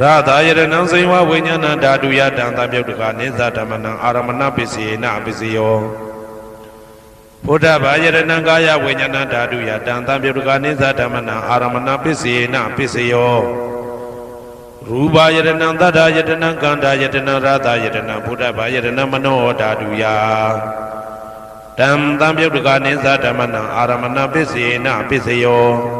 ရသာယရဏံစေဝဝိညာဏဓာတုယတံသံပယုတ်တကနိသဓမ္မနံအာရမဏပစ္စေနပစ္စယောဘုဒ္ဓဘာယရဏံကာယဝိညာဏဓာတုယတံသံပယုတ်တကနိသဓမ္မနံအာရမဏပစ္စေနပစ္စယောရူပယရဏံသတ္တယတနံကန္တာယတနံရသာယတနံဘုဒ္ဓဘာယရဏံမနောဓာတုယတံသံပြုတ်တကနိသဓမ္မနံအာရမဏပစ္စေနပစ္စယော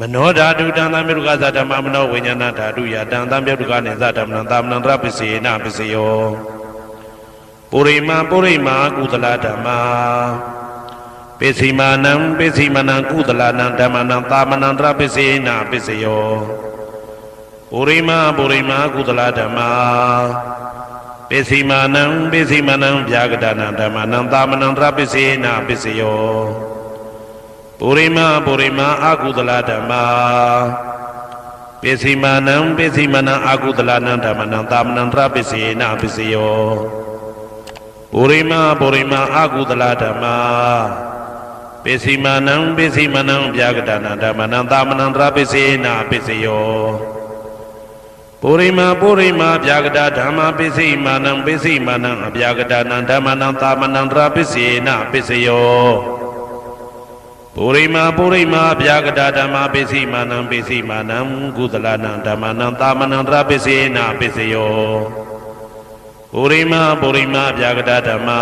မနောဓာတုတံသံမြုကသဓမ္မမနောဝိညာဏဓာတုယတံသံမြုကနိသဓမ္မနံသာမဏံတရပစ္စေနပစ္စယောပုရိမာပုရိမာကုသလဓမ္မာပစ္စည်းမာနံပစ္စည်းမနံကုသလနံဓမ္မနံသာမဏံတရပစ္စေနပစ္စယောပုရိမာပုရိမာကုသလဓမ္မာပစ္စည်းမာနံပစ္စည်းမနံဗျာကတနံဓမ္မနံသာမဏံတရပစ္စေနပစ္စယော ပုရိမပုရိမအာကုသလဓမ္မာပိစီမာနံပိစီမနံအာကုသလနံဓမ္မနံသာမဏံတရပိစေနပိစယောပုရိမပုရိမအာကုသလဓမ္မာပိစီမာနံပိစီမနံဗျာကတနာဓမ္မနံသာမဏံတရပိစေနပိစယောပုရိမပုရိမဗျာကတာဓမ္မပိစိမာနံပိစိမာနံအဗျာကတာနံဓမ္မနံသာမဏံတရပိစေနပိစယော ပုရိမာပုရိမာဗျာကတာဓမ္မပိစိမာနံပိစိမာနံကုသလနံဓမ္မနံသာမဏံတရပိစေနာပိစယောပုရိမာပုရိမာဗျာကတာဓမ္မာ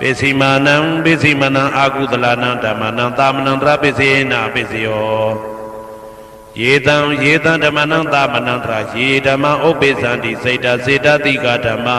ပိစိမာနံပိစိမနံအာကုသလနံဓမ္မနံသာမဏံတရပိစေနာပိစယောယေတံယေတံဓမ္မနံသာမဏံတရယေဓမ္မဥပ္ပိသန္တိစေတစေတတိကဓမ္မာ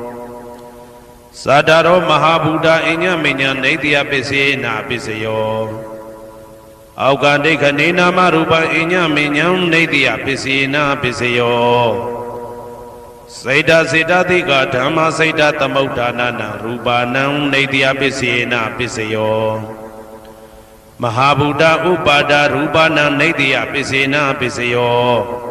သတ္တရောမဟာဗုဒ္ဓအညမဉ္ဉံနေတယပစ္စယေနပစ္စယောအောက်ကဒိဋ္ဌနေနာမရူပအညမဉ္ဉံနေတယပစ္စယေနပစ္စယောစေတစေတသိကဓမ္မစေတသမုဋ္ဌာနာနရူပါနံနေတယပစ္စယေနပစ္စယောမဟာဗုဒ္ဓဥပါဒရူပနာနေတယပစ္စေနာပစ္စယော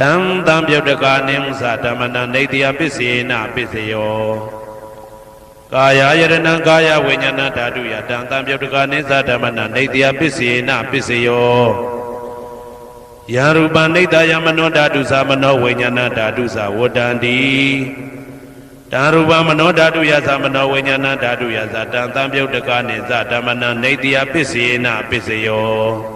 တံတံပြုတ်တကာနိမသဓမ္မနံနေတယပစ္စေနပစ္စယောကာယယရဏံကာယဝိညာဏဓာတုယတံတံပြုတ်တကာနိသဓမ္မနံနေတယပစ္စေနပစ္စယောယရူပနိတယမနောဓာတုသမနောဝိညာဏဓာတုသဝတ္တန္တိတံရူပမနောဓာတုယသမနောဝိညာဏဓာတုယသတံတံပြုတ်တကာနိသဓမ္မနံနေတယပစ္စေနပစ္စယော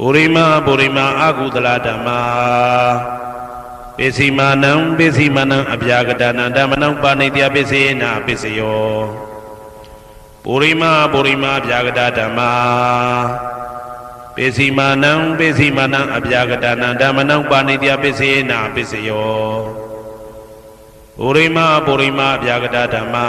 ပုရိမာပုရိမာအာကုသလဓမ္မာပိစီမာနံပိစီမာနံအပြာကတနံဓမ္မနံပါဏိတယပစ္စေနပစ္စယောပုရိမာပုရိမာအပြာကတဓမ္မာပိစီမာနံပိစီမာနံအပြာကတနံဓမ္မနံပါဏိတယပစ္စေနပစ္စယောပုရိမာပုရိမာအပြာကတဓမ္မာ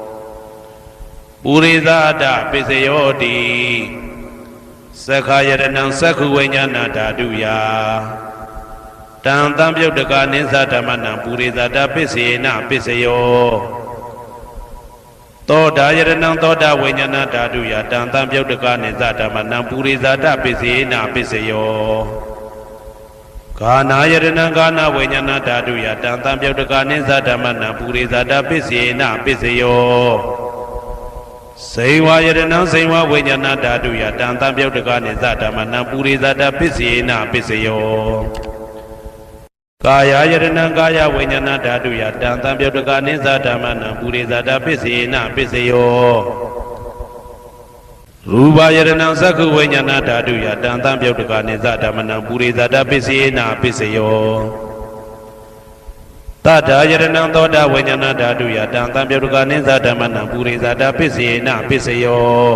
ပုရိသဒပစ္စယောတိသက္ခာယရဏံသက္ခုဝိညာဏဓာတုယတံတံပြုတ်တကနိသဓမ္မနံပုရိသတာပစ္စေနပစ္စယောသောတာယရဏံသောတာဝိညာဏဓာတုယတံတံပြုတ်တကနိသဓမ္မနံပုရိသတာပစ္စေနပစ္စယောဂာနာယရဏံဂာနာဝိညာဏဓာတုယတံတံပြုတ်တကနိသဓမ္မနံပုရိသတာပစ္စေနပစ္စယော စေဝါယရဏံစေဝဝိညာဏဓာတုယတံတံပြုတ်တကနေသဓမ္မနံပုရိသတာပစ္စေနပစ္စယောကာယယရဏံကာယဝိညာဏဓာတုယတံတံပြုတ်တကနေသဓမ္မနံပုရိသတာပစ္စေနပစ္စယောရူပယရဏံသက္ခုဝိညာဏဓာတုယတံတံပြုတ်တကနေသဓမ္မနံပုရိသတာပစ္စေနပစ္စယော တထာယရဏံသောတာဝိညာဏဓာတုယတံတံပြုတ်ကနိသဓမ္မနံပုရိသတာပစ္စေနပစ္စယော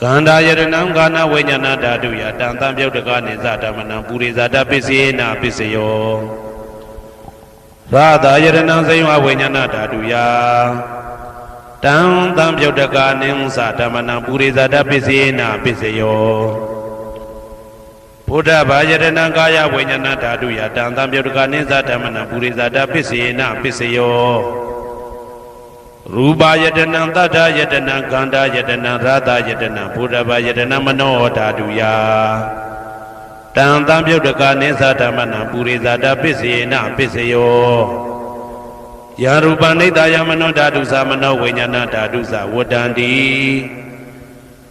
ကန္တာယရဏံကာနဝိညာဏဓာတုယတံတံပြုတ်ကနိသဓမ္မနံပုရိသတာပစ္စေနပစ္စယောရရာသာယရဏံစိယဝဝိညာဏဓာတုယတံတံပြုတ်တကာနိဥ္စဓမ္မနံပုရိဇာတပစ္စေနပစ္စယော ဘုဒ္ဓဘာယရဏံကာယဝိညာဏဓာတုယတံတံပြုတ်တကာနိသဓမ္မနံပုရိဇာတပစ္စေနပစ္စယောရူပယတနံတတ္ထယတနံခန္ဓာယတနံရာသယတနံဘုဒ္ဓဘာယတနံမနောဓာတုယတံတံပြုတ်တကာနိသဓမ္မနံပုရိဇာတပစ္စေနပစ္စယောယာရူပနိတယမနောဓာတုသမနောဝိညာဏဓာတုသဝတ္တန္တိ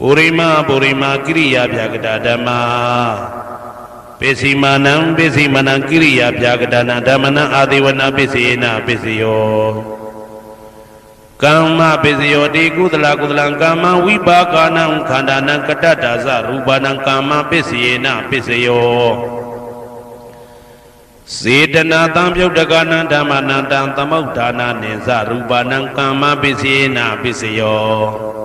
ပုရိမပုရိမကိရိယာဗျာကတာဓမ္မာပိစီမာနံပိစီမနံကိရိယာဗျာကတာနာဓမ္မနာအာတိဝနာပိစီနာပိစယောကမ္မပိစယောတိကုသလကုသလံကာမဝိပါကာနံခန္ဓာနံကတ္တတာဇရူပနံကာမပိစီနာပိစယောစေတနာတံပြုတ်တကနံဓမ္မနံတံသမုဋ္ဌာနာနိသရူပနံကမ္မပစ္စေနာပစ္စယော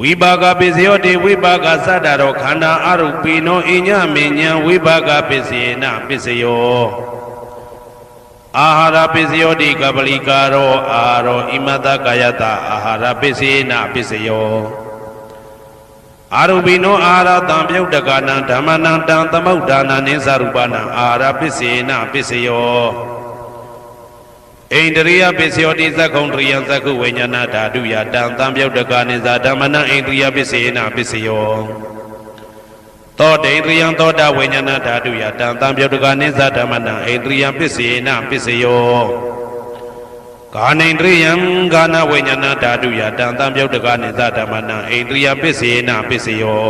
ဝိပါကပစ္စယောတိဝိပါကသတ္တရောခန္ဓာအရုပိနောအညမဉ္ဉံဝိပါကပစ္စေနာပစ္စယောအာဟာရပစ္စယောတိကပလိကာရောအာရောဣမတကာယတအာဟာရပစ္စေနာပစ္စယောအာရုပိနောအာရတံပြုတ်တကနံဓမ္မနံတံသမုဋ္ဌာနာနိသရူပနံအာရပစ္စေနပစ္စယော ဣန္ဒရိယပစ္စယောတိသက္ခုံတရိယသက္ခုဝိညာဏဓာတုယတံသံပြုတ်တကနိသဓမ္မနံဣန္ဒရိယပစ္စေနပစ္စယောသောတေန္ဒရိယသောတာဝိညာဏဓာတုယတံသံပြုတ်တကနိသဓမ္မနံဣန္ဒရိယပစ္စေနပစ္စယောကာနိန္ဒရိယံကာနဝိညာဏဓာတုယတံတံပြုတ်တကနိသဓမ္မနံဣန္ဒရိယပစ္စေနပစ္စယော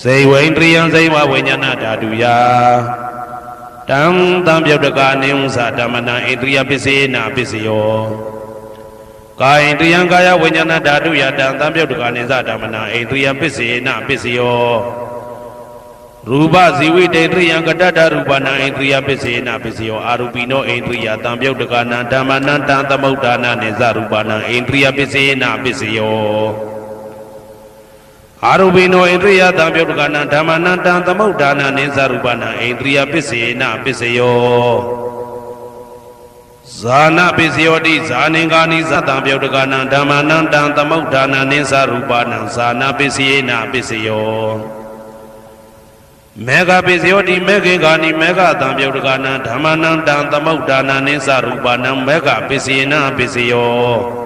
စေဝိန္ဒရိယံစေဝဝိညာဏဓာတုယ တံတံပြုတ်တကနိဥ္စဓမ္မနံဣန္ဒရိယပစ္စေနပစ္စယောကာယန္တယံကာယဝိညာဏဓာတုယတံတံပြုတ်တကနိသဓမ္မနံဣန္ဒရိယပစ္စေနပစ္စယောရူပဇီဝိတေတရိယံကတ္တတရူပနာဣန္ဒြိယပစ္စေနပစ္စယောအာရူပိနောဣန္ဒြိယတံပြုတ်တကနာဓမ္မနံတံသမုဋ္ဌာနာနိဇရူပနာဣန္ဒြိယပစ္စေနပစ္စယော အာရူပိနောဣန္ဒြိယတံပြုတ်တကနာဓမ္မနံတံသမုဋ္ဌာနာနိဇရူပနာဣန္ဒြိယပစ္စေနပစ္စယောဇာနာပစ္စယောတိဇာနင်္ဂာနိသတံပြုတ်တကနာဓမ္မနံတံသမုဋ္ဌာနာနိဇရူပနာဇာနာပစ္စယေနပစ္စယောမေဃပိစယောတိမေခေကာနိမေဃတံပြုတ်တကနံဓမ္မနံတံသမုဋ္ဌာနာနိသရူပနံမေဃပိစေနပိစယော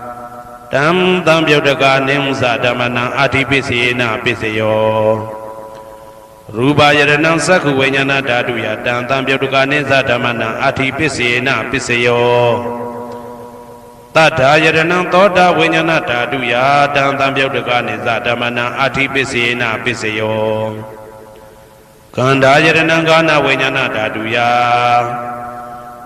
တံတံပြုတ်တကနိသဓမ္မနံအဋ္ဌိပစ္စယေနာပစ္စယောရူပယရဏံသက္ခုဝိညာဏဓာတုယတံတံပြုတ်တကနိသဓမ္မနံအဋ္ဌိပစ္စယေနာပစ္စယောတတ္ထာယရဏံသောတာဝိညာဏဓာတုယတံတံပြုတ်တကနိသဓမ္မနံအဋ္ဌိပစ္စယေနာပစ္စယောကန္ဓာယရဏံကာနဝိညာဏဓာတုယ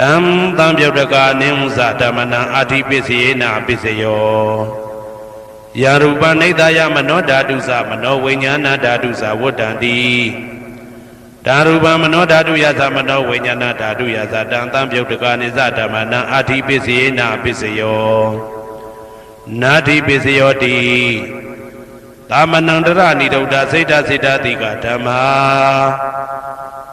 တံတံပြုတ်တကနိသဓမ္မနံအဋ္ဌိပစ္စယေနာပစ္စယောယရူပနိဒာယမနောဓာတုသမနောဝိညာဏဓာတုသဝတ္တံတိဓာရူပမနောဓာတုယသမနောဝိညာဏဓာတုယသတံတံပြုတ်တကနိသဓမ္မနံအဋ္ဌိပစ္စယေနာပစ္စယောနာတိပစ္စယောတိသာမဏံတရဏိဒုဒ္ဒစိတ်တစိတ်တတိကဓမ္မာ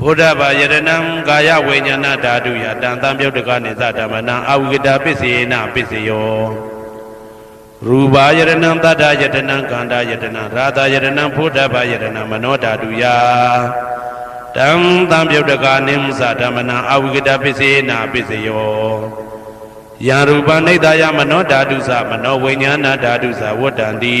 ဘုဒ္ဓဘာယရဏံကာယဝိညာဏဓာတုယတံတံပြုတ်တကနိသဓမ္မနံအဝိကတပစ္စေနပစ္စယောရူပါယရဏံတတ္ထယတနံကန္တာယတနံရာသယရဏံဘုဒ္ဓဘာယရဏံမနောဓာတုယတံတံပြုတ်တကနိမသဓမ္မနံအဝိကတပစ္စေနပစ္စယောယံရူပနိဒာယမနောဓာတုသမနောဝိညာဏဓာတုသဝတ္တံတိ